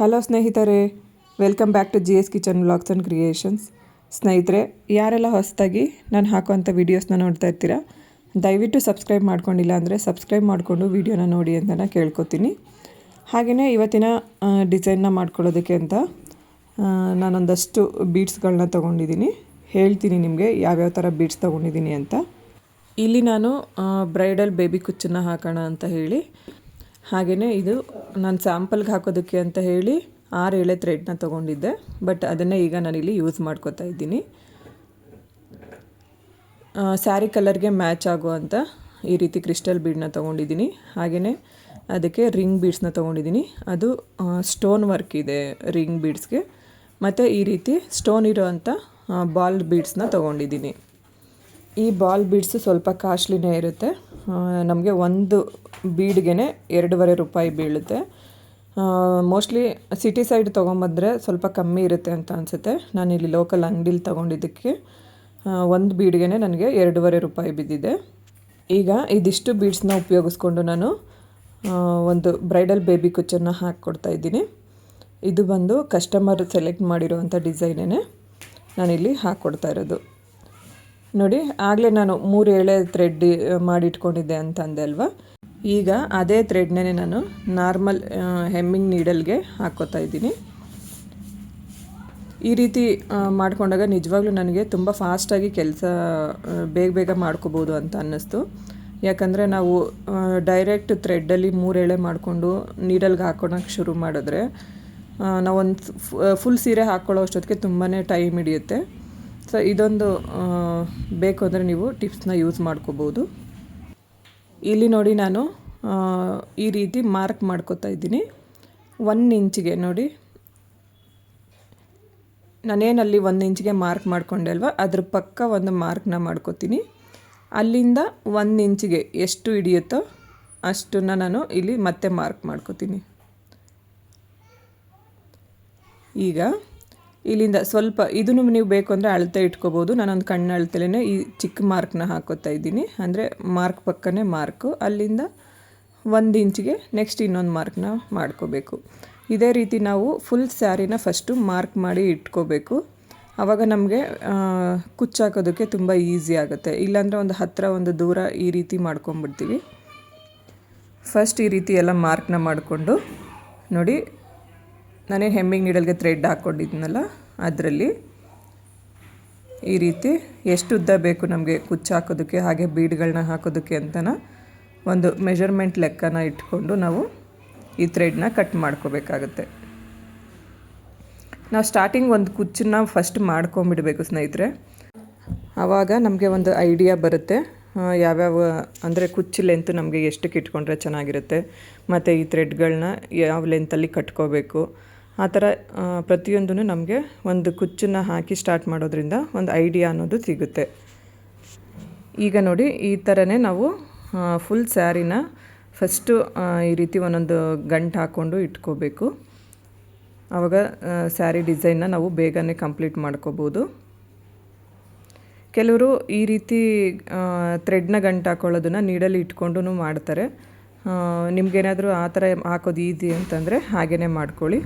Hello ಸ್ನೇಹಿತರೆ, welcome back to G S kitchen vlogs and creations. ಸ್ನೇಹಿತರೆ, ಯಾರೆಲ್ಲ ಹೊಸದಾಗಿ ನಾನು ಹಾಕುವಂಥ ವೀಡಿಯೋಸ್ನ ನೋಡ್ತಾ ಇರ್ತೀರಾ, ದಯವಿಟ್ಟು ಸಬ್ಸ್ಕ್ರೈಬ್ ಮಾಡ್ಕೊಂಡಿಲ್ಲ ಅಂದರೆ ಸಬ್ಸ್ಕ್ರೈಬ್ ಮಾಡಿಕೊಂಡು ವೀಡಿಯೋನ ನೋಡಿ ಅಂತ ನಾನು ಕೇಳ್ಕೊತೀನಿ. ಹಾಗೆಯೇ ಇವತ್ತಿನ ಡಿಸೈನ್ನ ಮಾಡ್ಕೊಳ್ಳೋದಕ್ಕೆ ಅಂತ ನಾನೊಂದಷ್ಟು ಬೀಡ್ಸ್ಗಳನ್ನ ತೊಗೊಂಡಿದ್ದೀನಿ. ಹೇಳ್ತೀನಿ ನಿಮಗೆ ಯಾವ್ಯಾವ ಥರ ಬೀಡ್ಸ್ ತೊಗೊಂಡಿದ್ದೀನಿ ಅಂತ. ಇಲ್ಲಿ ನಾನು ಬ್ರೈಡಲ್ ಬೇಬಿ ಕುಚ್ಚನ್ನು ಹಾಕೋಣ ಅಂತ ಹೇಳಿ ಹಾಗೆಯೇ ಇದು ನಾನು ಸ್ಯಾಂಪಲ್ಗೆ ಹಾಕೋದಕ್ಕೆ ಅಂತ ಹೇಳಿ ಆರು ಎಳೆ ಥ್ರೆಡ್ನ ತೊಗೊಂಡಿದ್ದೆ. ಬಟ್ ಅದನ್ನೇ ಈಗ ನಾನಿಲ್ಲಿ ಯೂಸ್ ಮಾಡ್ಕೋತಾ ಇದ್ದೀನಿ. ಸ್ಯಾರಿ ಕಲರ್ಗೆ ಮ್ಯಾಚ್ ಆಗುವಂಥ ಈ ರೀತಿ ಕ್ರಿಸ್ಟಲ್ ಬೀಡನ್ನ ತೊಗೊಂಡಿದ್ದೀನಿ. ಹಾಗೆಯೇ ಅದಕ್ಕೆ ರಿಂಗ್ ಬೀಡ್ಸ್ನ ತೊಗೊಂಡಿದ್ದೀನಿ. ಅದು ಸ್ಟೋನ್ ವರ್ಕ್ ಇದೆ ರಿಂಗ್ ಬೀಡ್ಸ್ಗೆ ಮತ್ತು ಈ ರೀತಿ ಸ್ಟೋನ್ ಇರೋವಂಥ ಬಾಲ್ ಬೀಡ್ಸ್ನ ತೊಗೊಂಡಿದ್ದೀನಿ. ಈ ಬಾಲ್ ಬೀಡ್ಸು ಸ್ವಲ್ಪ ಕಾಸ್ಟ್ಲಿನೇ ಇರುತ್ತೆ. ನಮಗೆ ಒಂದು ಬೀಡ್ಗೆ ಎರಡೂವರೆ ರೂಪಾಯಿ ಬೀಳುತ್ತೆ. ಮೋಸ್ಟ್ಲಿ ಸಿಟಿ ಸೈಡ್ ತೊಗೊಂಬಂದರೆ ಸ್ವಲ್ಪ ಕಮ್ಮಿ ಇರುತ್ತೆ ಅಂತ ಅನಿಸುತ್ತೆ. ನಾನು ಇಲ್ಲಿ ಲೋಕಲ್ ಅಂಗಡೀಲಿ ತೊಗೊಂಡಿದ್ದಕ್ಕೆ ಒಂದು ಬೀಡ್ಗೆ ನನಗೆ ಎರಡೂವರೆ ರೂಪಾಯಿ ಬಿದ್ದಿದೆ. ಈಗ ಇದಿಷ್ಟು ಬೀಡ್ಸ್ನ ಉಪಯೋಗಿಸ್ಕೊಂಡು ನಾನು ಒಂದು ಬ್ರೈಡಲ್ ಬೇಬಿ ಕುಚ್ಚನ್ನು ಹಾಕ್ಕೊಡ್ತಾ ಇದ್ದೀನಿ. ಇದು ಬಂದು ಕಸ್ಟಮರ್ ಸೆಲೆಕ್ಟ್ ಮಾಡಿರುವಂಥ ಡಿಸೈನೇ ನಾನಿಲ್ಲಿ ಹಾಕ್ಕೊಡ್ತಾ ಇರೋದು. ನೋಡಿ, ಆಗಲೇ ನಾನು ಮೂರು ಎಳೆ ಥ್ರೆಡ್ ಮಾಡಿಟ್ಕೊಂಡಿದ್ದೆ ಅಂತಂದೆ ಅಲ್ವಾ? ಈಗ ಅದೇ ಥ್ರೆಡ್ನೇ ನಾನು ನಾರ್ಮಲ್ ಹೆಮ್ಮಿಂಗ್ ನೀಡಲ್ಗೆ ಹಾಕ್ಕೋತಾ ಇದ್ದೀನಿ. ಈ ರೀತಿ ಮಾಡಿಕೊಂಡಾಗ ನಿಜವಾಗ್ಲೂ ನನಗೆ ತುಂಬ ಫಾಸ್ಟಾಗಿ ಕೆಲಸ ಬೇಗ ಬೇಗ ಮಾಡ್ಕೋಬೋದು ಅಂತ ಅನ್ನಿಸ್ತು. ಯಾಕಂದರೆ ನಾವು ಡೈರೆಕ್ಟ್ ಥ್ರೆಡ್ಡಲ್ಲಿ ಮೂರು ಎಳೆ ಮಾಡಿಕೊಂಡು ನೀಡಲ್ಗೆ ಹಾಕೊಳಕ್ಕೆ ಶುರು ಮಾಡಿದ್ರೆ ನಾವೊಂದು ಫುಲ್ ಸೀರೆ ಹಾಕ್ಕೊಳ್ಳೋ ಅಷ್ಟೊತ್ತಿಗೆ ತುಂಬಾ ಟೈಮ್ ಹಿಡಿಯುತ್ತೆ. ಸೊ ಇದೊಂದು ಬೇಕು ಅಂದರೆ ನೀವು ಟಿಪ್ಸ್ನ ಯೂಸ್ ಮಾಡ್ಕೋಬೋದು. ಇಲ್ಲಿ ನೋಡಿ ನಾನು ಈ ರೀತಿ ಮಾರ್ಕ್ ಮಾಡ್ಕೋತಾ ಇದ್ದೀನಿ. ಒನ್ ಇಂಚಿಗೆ ನೋಡಿ. ನಾನೇನಲ್ಲಿ ಒಂದು ಇಂಚಿಗೆ ಮಾರ್ಕ್ ಮಾಡಿಕೊಂಡೆ ಅಲ್ವಾ? ಅದ್ರ ಪಕ್ಕ ಒಂದು ಮಾರ್ಕ್ನ ಮಾಡ್ಕೋತೀನಿ. ಅಲ್ಲಿಂದ ಒಂದು ಇಂಚಿಗೆ ಎಷ್ಟು ಹಿಡಿಯುತ್ತೋ ಅಷ್ಟನ್ನು ನಾನು ಇಲ್ಲಿ ಮತ್ತೆ ಮಾರ್ಕ್ ಮಾಡ್ಕೋತೀನಿ. ಈಗ ಇಲ್ಲಿಂದ ಸ್ವಲ್ಪ ಇದನ್ನು ನೀವು ಬೇಕು ಅಂದರೆ ಅಳತೆ ಇಟ್ಕೋಬೋದು. ನಾನೊಂದು ಕಣ್ಣು ಅಳತೆಲೇ ಈ ಚಿಕ್ಕ ಮಾರ್ಕ್ನ ಹಾಕೋತಾ ಇದ್ದೀನಿ. ಅಂದರೆ ಮಾರ್ಕ್ ಪಕ್ಕನೇ ಮಾರ್ಕು ಅಲ್ಲಿಂದ ಒಂದು ಇಂಚಿಗೆ ನೆಕ್ಸ್ಟ್ ಇನ್ನೊಂದು ಮಾರ್ಕ್ನ ಮಾಡ್ಕೋಬೇಕು. ಇದೇ ರೀತಿ ನಾವು ಫುಲ್ ಸ್ಯಾರಿನ ಫಸ್ಟು ಮಾರ್ಕ್ ಮಾಡಿ ಇಟ್ಕೋಬೇಕು. ಆವಾಗ ನಮಗೆ ಕುಚ್ಚಾಕೋದಕ್ಕೆ ತುಂಬ ಈಸಿ ಆಗುತ್ತೆ. ಇಲ್ಲಾಂದರೆ ಒಂದು ಹತ್ತಿರ ಒಂದು ದೂರ ಈ ರೀತಿ ಮಾಡ್ಕೊಂಬಿಡ್ತೀವಿ ಫಸ್ಟ್ ಈ ರೀತಿ ಎಲ್ಲ ಮಾರ್ಕ್ನ ಮಾಡಿಕೊಂಡು ನೋಡಿ. ನಾನೇನು ಹೆಮ್ಮಿಂಗ್ ನೀಡಲ್ಗೆ ಥ್ರೆಡ್ ಹಾಕ್ಕೊಂಡಿದ್ನಲ್ಲ ಅದರಲ್ಲಿ. ಈ ರೀತಿ ಎಷ್ಟು ಉದ್ದ ಬೇಕು ನಮಗೆ ಕುಚ್ಚು ಹಾಕೋದಕ್ಕೆ, ಹಾಗೆ ಬೀಡ್ಗಳನ್ನ ಹಾಕೋದಕ್ಕೆ ಅಂತನ ಒಂದು ಮೆಷರ್ಮೆಂಟ್ ಲೆಕ್ಕನ ಇಟ್ಕೊಂಡು ನಾವು ಈ ಥ್ರೆಡ್ನ ಕಟ್ ಮಾಡ್ಕೋಬೇಕಾಗತ್ತೆ. ನಾವು ಸ್ಟಾರ್ಟಿಂಗ್ ಒಂದು ಕುಚ್ಚನ್ನ ಫಸ್ಟ್ ಮಾಡ್ಕೊಂಬಿಡಬೇಕು ಸ್ನೇಹಿತರೆ. ಆವಾಗ ನಮಗೆ ಒಂದು ಐಡಿಯಾ ಬರುತ್ತೆ ಯಾವ್ಯಾವ ಅಂದರೆ ಕುಚ್ಚು ಲೆಂತ್ ನಮಗೆ ಎಷ್ಟಕ್ಕೆ ಇಟ್ಕೊಂಡ್ರೆ ಚೆನ್ನಾಗಿರುತ್ತೆ, ಮತ್ತು ಈ ಥ್ರೆಡ್ಗಳನ್ನ ಯಾವ ಲೆಂತಲ್ಲಿ ಕಟ್ಕೋಬೇಕು ಆ ಥರ ಪ್ರತಿಯೊಂದೂ ನಮಗೆ ಒಂದು ಕುಚ್ಚನ್ನು ಹಾಕಿ ಸ್ಟಾರ್ಟ್ ಮಾಡೋದ್ರಿಂದ ಒಂದು ಐಡಿಯಾ ಅನ್ನೋದು ಸಿಗುತ್ತೆ. ಈಗ ನೋಡಿ, ಈ ಥರನೇ ನಾವು ಫುಲ್ ಸ್ಯಾರಿನ ಫಸ್ಟು ಈ ರೀತಿ ಒಂದೊಂದು ಗಂಟು ಹಾಕ್ಕೊಂಡು ಇಟ್ಕೋಬೇಕು. ಆವಾಗ ಸ್ಯಾರಿ ಡಿಸೈನ್ನ ನಾವು ಬೇಗನೆ ಕಂಪ್ಲೀಟ್ ಮಾಡ್ಕೋಬೋದು. ಕೆಲವರು ಈ ರೀತಿ ಥ್ರೆಡ್ನ ಗಂಟು ಹಾಕೊಳ್ಳೋದನ್ನು ನೀಡಲ್ಲಿ ಇಟ್ಕೊಂಡು ಮಾಡ್ತಾರೆ. ನಿಮಗೇನಾದರೂ ಆ ಥರ ಹಾಕೋದು ಈಸಿ ಅಂತಂದರೆ ಹಾಗೇ ಮಾಡ್ಕೊಳ್ಳಿ.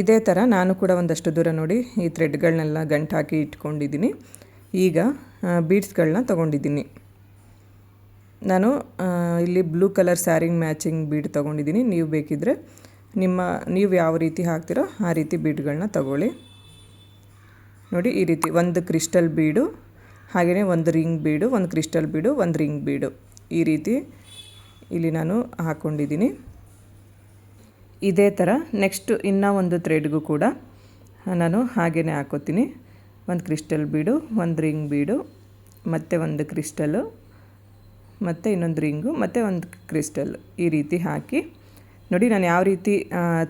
ಇದೇ ಥರ ನಾನು ಕೂಡ ಒಂದಷ್ಟು ದೂರ ನೋಡಿ ಈ ಥ್ರೆಡ್ಗಳನ್ನೆಲ್ಲ ಗಂಟು ಹಾಕಿ ಇಟ್ಕೊಂಡಿದ್ದೀನಿ. ಈಗ ಬೀಡ್ಸ್ಗಳನ್ನ ತೊಗೊಂಡಿದ್ದೀನಿ. ನಾನು ಇಲ್ಲಿ ಬ್ಲೂ ಕಲರ್ ಸ್ಯಾರಿಂಗ್ ಮ್ಯಾಚಿಂಗ್ ಬೀಡ್ ತೊಗೊಂಡಿದ್ದೀನಿ. ನೀವು ಬೇಕಿದ್ದರೆ ನಿಮ್ಮ, ನೀವು ಯಾವ ರೀತಿ ಹಾಕ್ತಿರೋ ಆ ರೀತಿ ಬೀಡ್ಗಳನ್ನ ತಗೊಳ್ಳಿ. ನೋಡಿ, ಈ ರೀತಿ ಒಂದು ಕ್ರಿಸ್ಟಲ್ ಬೀಡು, ಹಾಗೆಯೇ ಒಂದು ರಿಂಗ್ ಬೀಡು, ಒಂದು ಕ್ರಿಸ್ಟಲ್ ಬೀಡು, ಒಂದು ರಿಂಗ್ ಬೀಡು. ಈ ರೀತಿ ಇಲ್ಲಿ ನಾನು ಹಾಕ್ಕೊಂಡಿದ್ದೀನಿ ಇದೇ ಥರ ನೆಕ್ಸ್ಟ್ ಇನ್ನೂ ಒಂದು ಥ್ರೆಡ್ಗೂ ಕೂಡ ನಾನು ಹಾಗೇ ಹಾಕೋತೀನಿ. ಒಂದು ಕ್ರಿಸ್ಟಲ್ ಬೀಡು ಒಂದು ರಿಂಗ್ ಬೀಡು ಮತ್ತು ಒಂದು ಕ್ರಿಸ್ಟಲ್ಲು ಮತ್ತು ಇನ್ನೊಂದು ರಿಂಗು ಮತ್ತು ಒಂದು ಕ್ರಿಸ್ಟಲ್ ಈ ರೀತಿ ಹಾಕಿ. ನೋಡಿ ನಾನು ಯಾವ ರೀತಿ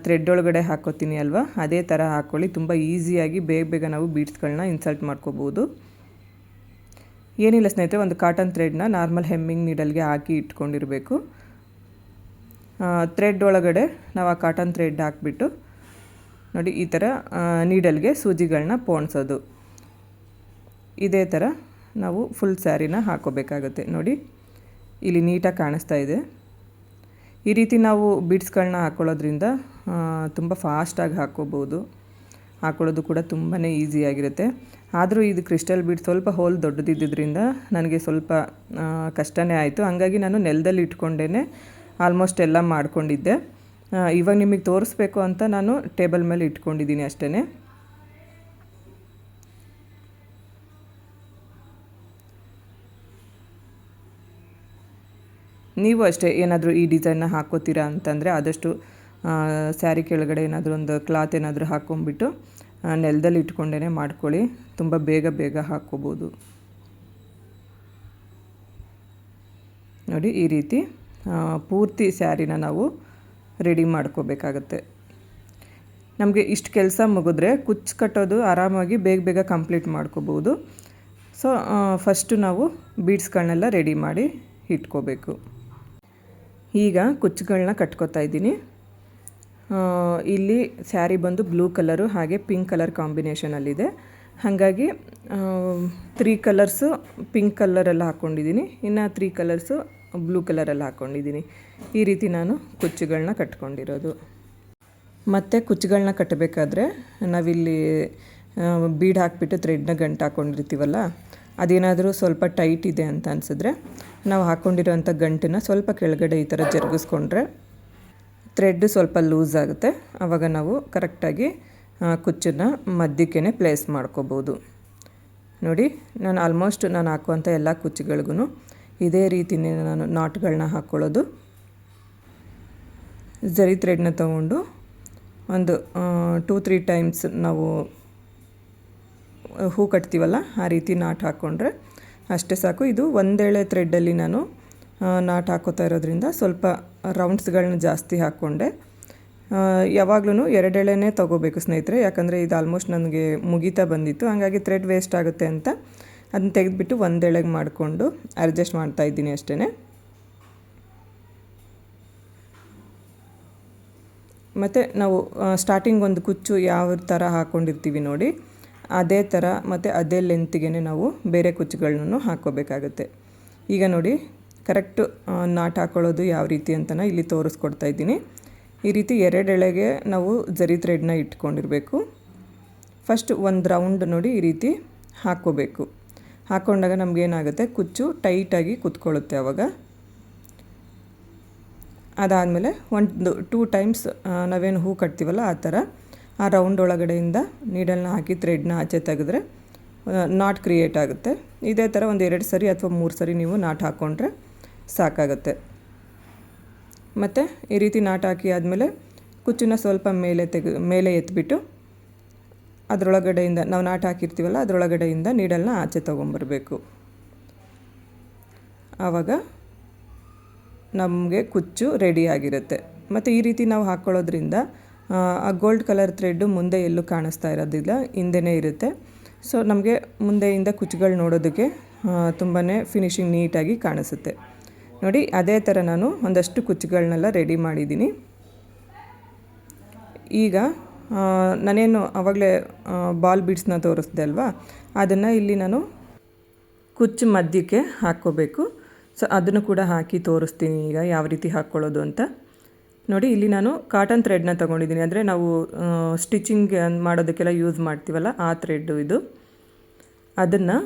ಥ್ರೆಡ್ ಒಳಗಡೆ ಹಾಕೋತೀನಿ ಅಲ್ವಾ? ಅದೇ ಥರ ಹಾಕ್ಕೊಳ್ಳಿ ತುಂಬ ಈಸಿಯಾಗಿ ಬೇಗ ಬೇಗ ನಾವು ಬೀಡ್ಸ್ಗಳನ್ನ ಇನ್ಸಲ್ಟ್ ಮಾಡ್ಕೋಬೋದು. ಏನಿಲ್ಲ ಸ್ನೇಹಿತರೆ, ಒಂದು ಕಾಟನ್ ಥ್ರೆಡ್ನ ನಾರ್ಮಲ್ ಹೆಮ್ಮಿಂಗ್ ನೀಡಲ್ಗೆ ಹಾಕಿ ಇಟ್ಕೊಂಡಿರಬೇಕು. ಥ್ರೆಡ್ ಒಳಗಡೆ ನಾವು ಆ ಕಾಟನ್ ಥ್ರೆಡ್ ಹಾಕ್ಬಿಟ್ಟು ನೋಡಿ ಈ ಥರ ನೀಡಲ್ಗೆ ಸೂಜಿಗಳನ್ನ ಪೋಣಿಸೋದು. ಇದೇ ಥರ ನಾವು ಫುಲ್ ಸ್ಯಾರಿನ ಹಾಕೋಬೇಕಾಗುತ್ತೆ. ನೋಡಿ, ಇಲ್ಲಿ ನೀಟಾಗಿ ಕಾಣಿಸ್ತಾ ಇದೆ. ಈ ರೀತಿ ನಾವು ಬಿಡ್ಸ್ಗಳನ್ನ ಹಾಕ್ಕೊಳ್ಳೋದ್ರಿಂದ ತುಂಬ ಫಾಸ್ಟಾಗಿ ಹಾಕ್ಕೋಬೋದು. ಹಾಕೊಳ್ಳೋದು ಕೂಡ ತುಂಬಾ ಈಸಿಯಾಗಿರುತ್ತೆ ಆದರೂ ಇದು ಕ್ರಿಸ್ಟಲ್ ಬೀಡ್ ಸ್ವಲ್ಪ ಹೋಲ್ ದೊಡ್ಡದಿದ್ದರಿಂದ ನನಗೆ ಸ್ವಲ್ಪ ಕಷ್ಟನೇ ಆಯಿತು. ಹಾಗಾಗಿ ನಾನು ನೆಲದಲ್ಲಿ ಇಟ್ಕೊಂಡೇ ಆಲ್ಮೋಸ್ಟ್ ಎಲ್ಲ ಮಾಡ್ಕೊಂಡಿದ್ದೆ. ಇವಾಗ ನಿಮಗೆ ತೋರಿಸ್ಬೇಕು ಅಂತ ನಾನು ಟೇಬಲ್ ಮೇಲೆ ಇಟ್ಕೊಂಡಿದ್ದೀನಿ ಅಷ್ಟೇ ನೀವು ಅಷ್ಟೇ ಏನಾದರೂ ಈ ಡಿಸೈನ್ನ ಹಾಕೋತೀರಾ ಅಂತಂದರೆ ಆದಷ್ಟು ಸ್ಯಾರಿ ಕೆಳಗಡೆ ಏನಾದರೂ ಒಂದು ಕ್ಲಾತ್ ಏನಾದರೂ ಹಾಕ್ಕೊಂಬಿಟ್ಟು ನೆಲದಲ್ಲಿ ಇಟ್ಕೊಂಡೇ ಮಾಡ್ಕೊಳ್ಳಿ. ತುಂಬ ಬೇಗ ಬೇಗ ಹಾಕ್ಕೋಬೋದು ನೋಡಿ ಈ ರೀತಿ. ಪೂರ್ತಿ ಸ್ಯಾರಿನ ನಾವು ರೆಡಿ ಮಾಡ್ಕೋಬೇಕಾಗತ್ತೆ. ನಮಗೆ ಇಷ್ಟು ಕೆಲಸ ಮುಗಿದ್ರೆ ಕುಚ್ಚು ಕಟ್ಟೋದು ಆರಾಮಾಗಿ ಬೇಗ ಬೇಗ ಕಂಪ್ಲೀಟ್ ಮಾಡ್ಕೋಬೋದು ಸೊ ಫಸ್ಟು ನಾವು ಬೀಡ್ಸ್ಗಳನ್ನೆಲ್ಲ ರೆಡಿ ಮಾಡಿ ಇಟ್ಕೋಬೇಕು. ಈಗ ಕುಚ್ಚುಗಳನ್ನ ಕಟ್ಕೋತಾ ಇದ್ದೀನಿ. ಇಲ್ಲಿ ಸ್ಯಾರಿ ಬಂದು ಬ್ಲೂ ಕಲರು ಹಾಗೆ ಪಿಂಕ್ ಕಲರ್ ಕಾಂಬಿನೇಷನಲ್ಲಿದೆ ಹಾಗಾಗಿ ತ್ರೀ ಕಲರ್ಸು ಪಿಂಕ್ ಕಲರೆಲ್ಲ ಹಾಕ್ಕೊಂಡಿದ್ದೀನಿ ಇನ್ನು ತ್ರೀ ಕಲರ್ಸು ಬ್ಲೂ ಕಲರಲ್ಲಿ ಹಾಕ್ಕೊಂಡಿದ್ದೀನಿ ಈ ರೀತಿ ನಾನು ಕುಚ್ಚುಗಳನ್ನ ಕಟ್ಕೊಂಡಿರೋದು. ಮತ್ತು ಕುಚ್ಚುಗಳನ್ನ ಕಟ್ಟಬೇಕಾದ್ರೆ ನಾವಿಲ್ಲಿ ಬೀಡ್ ಹಾಕಿಬಿಟ್ಟು ಥ್ರೆಡ್ನ ಗಂಟು ಹಾಕ್ಕೊಂಡಿರ್ತೀವಲ್ಲ ಅದೇನಾದರೂ ಸ್ವಲ್ಪ ಟೈಟ್ ಇದೆ ಅಂತ ಅನಿಸಿದ್ರೆ ನಾವು ಹಾಕ್ಕೊಂಡಿರೋಂಥ ಗಂಟನ್ನು ಸ್ವಲ್ಪ ಕೆಳಗಡೆ ಈ ಥರ ಜರುಗಿಸ್ಕೊಂಡ್ರೆ ಥ್ರೆಡ್ ಸ್ವಲ್ಪ ಲೂಸ್ ಆಗುತ್ತೆ. ಆವಾಗ ನಾವು ಕರೆಕ್ಟಾಗಿ ಕುಚ್ಚನ್ನ ಮಧ್ಯಕ್ಕೇ ಪ್ಲೇಸ್ ಮಾಡ್ಕೋಬೋದು. ನೋಡಿ, ನಾನು ಆಲ್ಮೋಸ್ಟ್ ನಾನು ಹಾಕುವಂಥ ಎಲ್ಲ ಕುಚ್ಚುಗಳಿಗೂ ಇದೇ ರೀತಿನೇ ನಾನು ನಾಟ್ಗಳನ್ನ ಹಾಕ್ಕೊಳ್ಳೋದು ಜರಿ ಥ್ರೆಡ್ನ ತಗೊಂಡು ಒಂದು ಟೂ ತ್ರೀ ಟೈಮ್ಸ್ ನಾವು, ಹೂ ಕಟ್ತೀವಲ್ಲ, ಆ ರೀತಿ ನಾಟ್ ಹಾಕ್ಕೊಂಡ್ರೆ ಅಷ್ಟೇ ಸಾಕು. ಇದು ಒಂದೇಳೆ ಥ್ರೆಡ್ಡಲ್ಲಿ ನಾನು ನಾಟ್ ಹಾಕೋತಾ ಇರೋದ್ರಿಂದ ಸ್ವಲ್ಪ ರೌಂಡ್ಸ್ಗಳನ್ನ ಜಾಸ್ತಿ ಹಾಕ್ಕೊಂಡೆ ಯಾವಾಗಲೂ ಎರಡೆಳೆನೇ ತೊಗೋಬೇಕು ಸ್ನೇಹಿತರೆ, ಯಾಕಂದರೆ ಇದು ಆಲ್ಮೋಸ್ಟ್ ನನಗೆ ಮುಗಿತಾ ಬಂದಿತ್ತು. ಹಾಗಾಗಿ ಥ್ರೆಡ್ ವೇಸ್ಟ್ ಆಗುತ್ತೆ ಅಂತ ಅದನ್ನ ತೆಗೆದುಬಿಟ್ಟು ಒಂದೆಳೆಗೆ ಮಾಡಿಕೊಂಡು ಅಡ್ಜಸ್ಟ್ ಮಾಡ್ತಾ ಇದ್ದೀನಿ ಅಷ್ಟೇ ಮತ್ತು ನಾವು ಸ್ಟಾರ್ಟಿಂಗ್ ಒಂದು ಕುಚ್ಚು ಯಾವ ಥರ ಹಾಕ್ಕೊಂಡಿರ್ತೀವಿ ನೋಡಿ. ಅದೇ ಥರ ಮತ್ತು ಅದೇ ಲೆಂತ್ಗೆ ನಾವು ಬೇರೆ ಕುಚ್ಚುಗಳನ್ನು ಹಾಕ್ಕೋಬೇಕಾಗುತ್ತೆ. ಈಗ ನೋಡಿ ಕರೆಕ್ಟು ನಾಟ್ ಹಾಕ್ಕೊಳ್ಳೋದು ಯಾವ ರೀತಿ ಅಂತನ ಇಲ್ಲಿ ತೋರಿಸ್ಕೊಡ್ತಾ ಇದ್ದೀನಿ. ಈ ರೀತಿ ಎರಡೆಳೆಗೆ ನಾವು ಜರಿ ಥ್ರೆಡ್ನ ಇಟ್ಕೊಂಡಿರಬೇಕು. ಫಸ್ಟ್ ಒಂದು ರೌಂಡ್ ನೋಡಿ ಈ ರೀತಿ ಹಾಕ್ಕೋಬೇಕು. ಹಾಕ್ಕೊಂಡಾಗ ನಮಗೇನಾಗುತ್ತೆ? ಕುಚ್ಚು ಟೈಟಾಗಿ ಕುತ್ಕೊಳ್ಳುತ್ತೆ ಆವಾಗ ಅದಾದಮೇಲೆ ಒಂದು ಟೂ ಟೈಮ್ಸ್ ನಾವೇನು ಹೂ ಕಟ್ತೀವಲ್ಲ ಆ ಥರ, ಆ ರೌಂಡ್ ಒಳಗಡೆಯಿಂದ ನೀಡಲ್ನ ಹಾಕಿ ಥ್ರೆಡ್ನ ಆಚೆ ತೆಗೆದ್ರೆ ನಾಟ್ ಕ್ರಿಯೇಟ್ ಆಗುತ್ತೆ. ಇದೇ ಥರ ಒಂದು ಎರಡು ಸರಿ ಅಥವಾ ಮೂರು ಸರಿ ನೀವು ನಾಟ್ ಹಾಕ್ಕೊಂಡ್ರೆ ಸಾಕಾಗುತ್ತೆ. ಮತ್ತು ಈ ರೀತಿ ನಾಟ್ ಹಾಕಿ ಆದಮೇಲೆ ಕುಚ್ಚನ್ನ ಸ್ವಲ್ಪ ಮೇಲೆ ತೆಗೆ ಮೇಲೆ ಎತ್ಬಿಟ್ಟು ಅದರೊಳಗಡೆಯಿಂದ ನಾವು ನಾಟ ಹಾಕಿರ್ತೀವಲ್ಲ ಅದರೊಳಗಡೆಯಿಂದ ನೀಡಲ್ನ ಆಚೆ ತೊಗೊಂಬರ್ಬೇಕು. ಆವಾಗ ನಮಗೆ ಕುಚ್ಚು ರೆಡಿ ಆಗಿರುತ್ತೆ. ಮತ್ತು ಈ ರೀತಿ ನಾವು ಹಾಕ್ಕೊಳ್ಳೋದ್ರಿಂದ ಆ, ಗೋಲ್ಡ್ ಕಲರ್ ಥ್ರೆಡ್ಡು ಮುಂದೆ ಎಲ್ಲೂ ಕಾಣಿಸ್ತಾ ಇರೋದಿಲ್ಲ ಹಿಂದೆನೇ ಇರುತ್ತೆ. ಸೊ ನಮಗೆ ಮುಂದೆಯಿಂದ ಕುಚ್ಚುಗಳು ನೋಡೋದಕ್ಕೆ ತುಂಬಾ ಫಿನಿಶಿಂಗ್ ನೀಟಾಗಿ ಕಾಣಿಸುತ್ತೆ. ನೋಡಿ ಅದೇ ಥರ ನಾನು ಒಂದಷ್ಟು ಕುಚ್ಚುಗಳನ್ನೆಲ್ಲ ರೆಡಿ ಮಾಡಿದ್ದೀನಿ. ಈಗ ನಾನೇನು ಆವಾಗಲೇ ಬಾಲ್ ಬೀಡ್ಸ್ನ ತೋರಿಸ್ದೆ ಅಲ್ವಾ? ಅದನ್ನು ಇಲ್ಲಿ ನಾನು ಕುಚ್ಚು ಮಧ್ಯಕ್ಕೆ ಹಾಕ್ಕೋಬೇಕು. ಸೊ ಅದನ್ನು ಕೂಡ ಹಾಕಿ ತೋರಿಸ್ತೀನಿ ಈಗ ಯಾವ ರೀತಿ ಹಾಕ್ಕೊಳ್ಳೋದು ಅಂತ. ನೋಡಿ, ಇಲ್ಲಿ ನಾನು ಕಾಟನ್ ಥ್ರೆಡ್ನ ತೊಗೊಂಡಿದ್ದೀನಿ. ಅಂದರೆ ನಾವು ಸ್ಟಿಚಿಂಗ್ ಮಾಡೋದಕ್ಕೆಲ್ಲ ಯೂಸ್ ಮಾಡ್ತೀವಲ್ಲ, ಆ ಥ್ರೆಡ್ಡು ಇದು. ಅದನ್ನು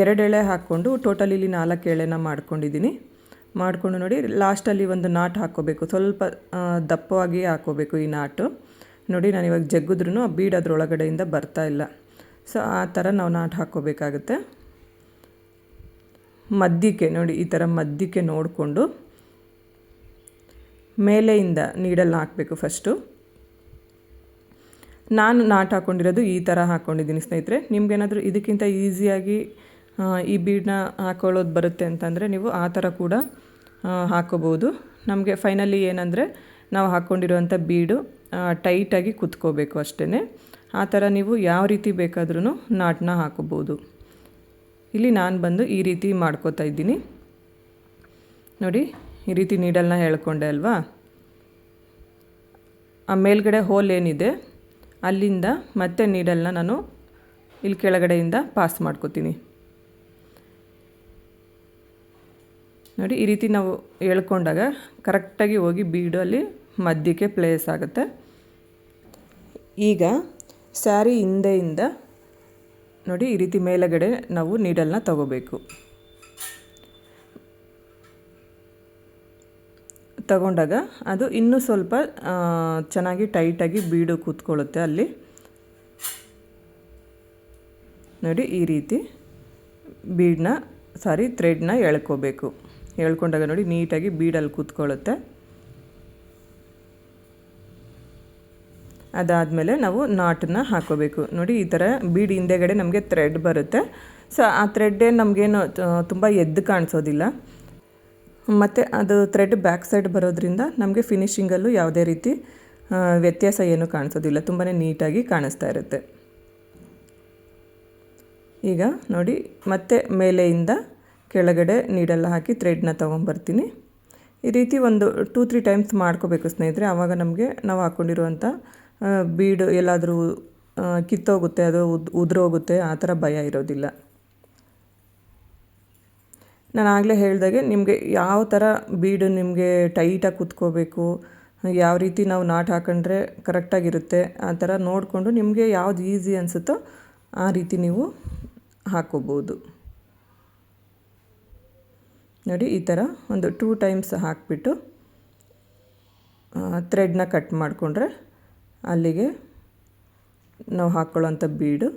ಎರಡು ಎಳೆ ಹಾಕ್ಕೊಂಡು ಟೋಟಲ್ ಇಲ್ಲಿ ನಾಲ್ಕು ಎಳೆನ ಮಾಡ್ಕೊಂಡಿದ್ದೀನಿ. ಮಾಡಿಕೊಂಡು ನೋಡಿ ಲಾಸ್ಟಲ್ಲಿ ಒಂದು ನಾಟ್ ಹಾಕ್ಕೋಬೇಕು. ಸ್ವಲ್ಪ ದಪ್ಪವಾಗಿ ಹಾಕ್ಕೋಬೇಕು ಈ ನಾಟು ನೋಡಿ, ನಾನು ಇವಾಗ ಜಗ್ಗಿದ್ರೂ ಆ ಬೀಡ್ ಅದರೊಳಗಡೆಯಿಂದ ಬರ್ತಾ ಇಲ್ಲ. ಸೊ ಆ ಥರ ನಾವು ನಾಟ್ ಹಾಕ್ಕೋಬೇಕಾಗುತ್ತೆ. ಮದ್ದಿಕೆ ನೋಡಿ, ಈ ಥರ ಮದ್ದಿಕೆ ನೋಡಿಕೊಂಡು ಮೇಲೆಯಿಂದ ನೀಡಲ್ಲಿ ಹಾಕಬೇಕು ಫಸ್ಟು. ನಾನು ನಾಟ್ ಹಾಕ್ಕೊಂಡಿರೋದು ಈ ಥರ ಹಾಕ್ಕೊಂಡಿದ್ದೀನಿ ಸ್ನೇಹಿತರೆ. ನಿಮ್ಗೇನಾದರೂ ಇದಕ್ಕಿಂತ ಈಸಿಯಾಗಿ ಈ ಬೀಡನ್ನ ಹಾಕ್ಕೊಳ್ಳೋದು ಬರುತ್ತೆ ಅಂತಂದರೆ ನೀವು ಆ ಥರ ಕೂಡ ಹಾಕ್ಕೋಬೋದು. ನಮಗೆ ಫೈನಲಿ ಏನಂದರೆ ನಾವು ಹಾಕ್ಕೊಂಡಿರುವಂಥ ಬೀಡು ಟೈಟಾಗಿ ಕುತ್ಕೋಬೇಕು ಅಷ್ಟೇ ಆ ಥರ ನೀವು ಯಾವ ರೀತಿ ಬೇಕಾದ್ರೂ ನಾಟನ್ನ ಹಾಕೋಬೋದು ಇಲ್ಲಿ ನಾನು ಬಂದು ಈ ರೀತಿ ಮಾಡ್ಕೋತಾ ಇದ್ದೀನಿ. ನೋಡಿ, ಈ ರೀತಿ ನೀಡಲ್ನ ಹೇಳ್ಕೊಂಡೆ ಅಲ್ವಾ? ಆ ಮೇಲ್ಗಡೆ ಹೋಲ್ ಏನಿದೆ, ಅಲ್ಲಿಂದ ಮತ್ತೆ ನೀಡಲ್ನ ನಾನು ಇಲ್ಲಿ ಕೆಳಗಡೆಯಿಂದ ಪಾಸ್ ಮಾಡ್ಕೋತೀನಿ. ನೋಡಿ, ಈ ರೀತಿ ನಾವು ಹೇಳ್ಕೊಂಡಾಗ ಕರೆಕ್ಟಾಗಿ ಹೋಗಿ ಬೀಡು ಅಲ್ಲಿ ಮಧ್ಯಕ್ಕೆ ಪ್ಲೇಸ್ ಆಗುತ್ತೆ. ಈಗ ಸ್ಯಾರಿ ಹಿಂದೆಯಿಂದ ನೋಡಿ ಈ ರೀತಿ ಮೇಲುಗಡೆ ನಾವು ನೀಡಲ್ನ ತಗೋಬೇಕು. ತಗೊಂಡಾಗ ಅದು ಇನ್ನೂ ಸ್ವಲ್ಪ ಚೆನ್ನಾಗಿ ಟೈಟಾಗಿ ಬೀಡು ಕೂತ್ಕೊಳ್ಳುತ್ತೆ ಅಲ್ಲಿ. ನೋಡಿ ಈ ರೀತಿ ಬೀಡನ್ನ ಸಾರಿ ಥ್ರೆಡ್ನ ಎಳ್ಕೋಬೇಕು. ಎಳ್ಕೊಂಡಾಗ ನೋಡಿ ನೀಟಾಗಿ ಬೀಡಲ್ಲಿ ಕೂತ್ಕೊಳ್ಳುತ್ತೆ. ಅದಾದಮೇಲೆ ನಾವು ನಾಟನ್ನ ಹಾಕೋಬೇಕು. ನೋಡಿ, ಈ ಥರ ಬೀಡ್ ಹಿಂದೆಗಡೆ ನಮಗೆ ಥ್ರೆಡ್ ಬರುತ್ತೆ. ಸೊ ಆ ಥ್ರೆಡ್ಡೇ ನಮಗೇನು ತುಂಬ ಎದ್ದು ಕಾಣಿಸೋದಿಲ್ಲ. ಮತ್ತು ಅದು ಥ್ರೆಡ್ ಬ್ಯಾಕ್ ಸೈಡ್ ಬರೋದ್ರಿಂದ ನಮಗೆ ಫಿನಿಷಿಂಗಲ್ಲೂ ಯಾವುದೇ ರೀತಿ ವ್ಯತ್ಯಾಸ ಏನು ಕಾಣಿಸೋದಿಲ್ಲ. ತುಂಬಾ ನೀಟಾಗಿ ಕಾಣಿಸ್ತಾ ಇರುತ್ತೆ. ಈಗ ನೋಡಿ, ಮತ್ತೆ ಮೇಲೆಯಿಂದ ಕೆಳಗಡೆ ನೀಡೆಲ್ಲ ಹಾಕಿ ಥ್ರೆಡ್ನ ತೊಗೊಂಬರ್ತೀನಿ. ಈ ರೀತಿ ಒಂದು ಟೂ ತ್ರೀ ಟೈಮ್ಸ್ ಮಾಡ್ಕೋಬೇಕು ಸ್ನೇಹಿತರೆ. ಆವಾಗ ನಮಗೆ ನಾವು ಹಾಕ್ಕೊಂಡಿರುವಂಥ ಬೀಡು ಎಲ್ಲಾದರೂ ಕಿತ್ತೋಗುತ್ತೆ, ಅದು ಉದ್, ಉದುರೋಗುತ್ತೆ, ಆ ಥರ ಭಯ ಇರೋದಿಲ್ಲ. ನಾನು ಆಗಲೇ ಹೇಳಿದಾಗೆ ನಿಮಗೆ ಯಾವ ಥರ ಬೀಡು ನಿಮಗೆ ಟೈಟಾಗಿ ಕುತ್ಕೋಬೇಕು, ಯಾವ ರೀತಿ ನಾವು ನಾಟ್ ಹಾಕೊಂಡ್ರೆ ಕರೆಕ್ಟಾಗಿರುತ್ತೆ ಆ ಥರ ನೋಡಿಕೊಂಡು ನಿಮಗೆ ಯಾವ್ದು ಈಸಿ ಅನಿಸುತ್ತೋ ಆ ರೀತಿ ನೀವು ಹಾಕೋಬೋದು. ನೋಡಿ, ಈ ಥರ ಒಂದು ಟೂ ಟೈಮ್ಸ್ ಹಾಕಿಬಿಟ್ಟು ಥ್ರೆಡ್ನ ಕಟ್ ಮಾಡಿಕೊಂಡ್ರೆ ಅಲ್ಲಿಗೆ ನಾವು ಹಾಕ್ಕೊಳ್ಳೋಂಥ ಬೀಡು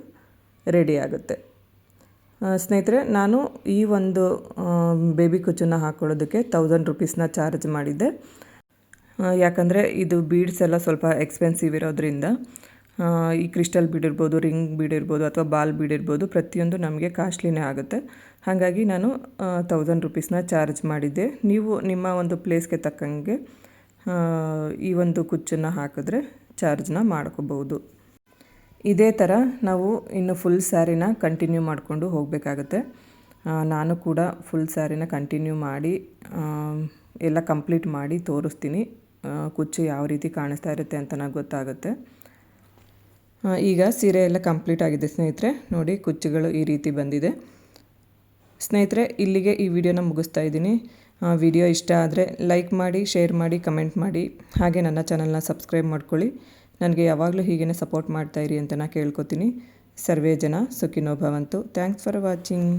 ರೆಡಿ ಆಗುತ್ತೆ. ಸ್ನೇಹಿತರೆ, ನಾನು ಈ ಒಂದು ಬೇಬಿ ಕುಚ್ಚನ್ನು ಹಾಕ್ಕೊಳ್ಳೋದಕ್ಕೆ ತೌಸಂಡ್ ರುಪೀಸ್ನ ಚಾರ್ಜ್ ಮಾಡಿದ್ದೆ. ಯಾಕಂದರೆ ಇದು ಬೀಡ್ಸ್ ಎಲ್ಲ ಸ್ವಲ್ಪ ಎಕ್ಸ್ಪೆನ್ಸಿವ್ ಇರೋದ್ರಿಂದ ಈ ಕ್ರಿಸ್ಟಲ್ ಬೀಡ್ ಇರ್ಬೋದು ರಿಂಗ್ ಬೀಡ್ ಇರ್ಬೋದು ಅಥವಾ ಬಾಲ್ ಬೀಡ್ ಇರ್ಬೋದು ಪ್ರತಿಯೊಂದು ನಮಗೆ ಕಾಸ್ಟ್ಲಿನೇ ಆಗುತ್ತೆ. ಹಾಗಾಗಿ ನಾನು ತೌಸಂಡ್ ರುಪೀಸ್ನ ಚಾರ್ಜ್ ಮಾಡಿದ್ದೆ. ನೀವು ನಿಮ್ಮ ಒಂದು ಪ್ಲೇಸ್ಗೆ ತಕ್ಕಂಗೆ ಈ ಒಂದು ಕುಚ್ಚನ್ನು ಹಾಕಿದ್ರೆ ಚಾರ್ಜ್ನ ಮಾಡ್ಕೋಬೋದು. ಇದೇ ಥರ ನಾವು ಇನ್ನು ಫುಲ್ ಸ್ಯಾರಿನ ಕಂಟಿನ್ಯೂ ಮಾಡಿಕೊಂಡು ಹೋಗಬೇಕಾಗತ್ತೆ. ನಾನು ಕೂಡ ಫುಲ್ ಸ್ಯಾರಿನ ಕಂಟಿನ್ಯೂ ಮಾಡಿ ಎಲ್ಲ ಕಂಪ್ಲೀಟ್ ಮಾಡಿ ತೋರಿಸ್ತೀನಿ. ಕುಚ್ಚು ಯಾವ ರೀತಿ ಕಾಣಿಸ್ತಾ ಇರುತ್ತೆ ಅಂತ ನನಗೆ ಗೊತ್ತಾಗುತ್ತೆ. ಈಗ ಸೀರೆ ಎಲ್ಲ ಕಂಪ್ಲೀಟ್ ಆಗಿದೆ ಸ್ನೇಹಿತರೆ. ನೋಡಿ ಕುಚ್ಚುಗಳು ಈ ರೀತಿ ಬಂದಿದೆ. ಸ್ನೇಹಿತರೆ, ಇಲ್ಲಿಗೆ ಈ ವಿಡಿಯೋನ ಮುಗಿಸ್ತಾ ಇದ್ದೀನಿ. ವಿಡಿಯೋ ಇಷ್ಟ ಆದರೆ ಲೈಕ್ ಮಾಡಿ, ಶೇರ್ ಮಾಡಿ, ಕಮೆಂಟ್ ಮಾಡಿ. ಹಾಗೆ ನನ್ನ ಚಾನಲ್ನ ಸಬ್ಸ್ಕ್ರೈಬ್ ಮಾಡ್ಕೊಳ್ಳಿ. ನನಗೆ ಯಾವಾಗಲೂ ಹೀಗೇ ಸಪೋರ್ಟ್ ಮಾಡ್ತಾಯಿರಿ ಅಂತ ನಾನು ಕೇಳ್ಕೊತೀನಿ. ಸರ್ವೇ ಜನ ಸುಖಿನೋ ಭವಂತು ಥ್ಯಾಂಕ್ಸ್ ಫಾರ್ ವಾಚಿಂಗ್.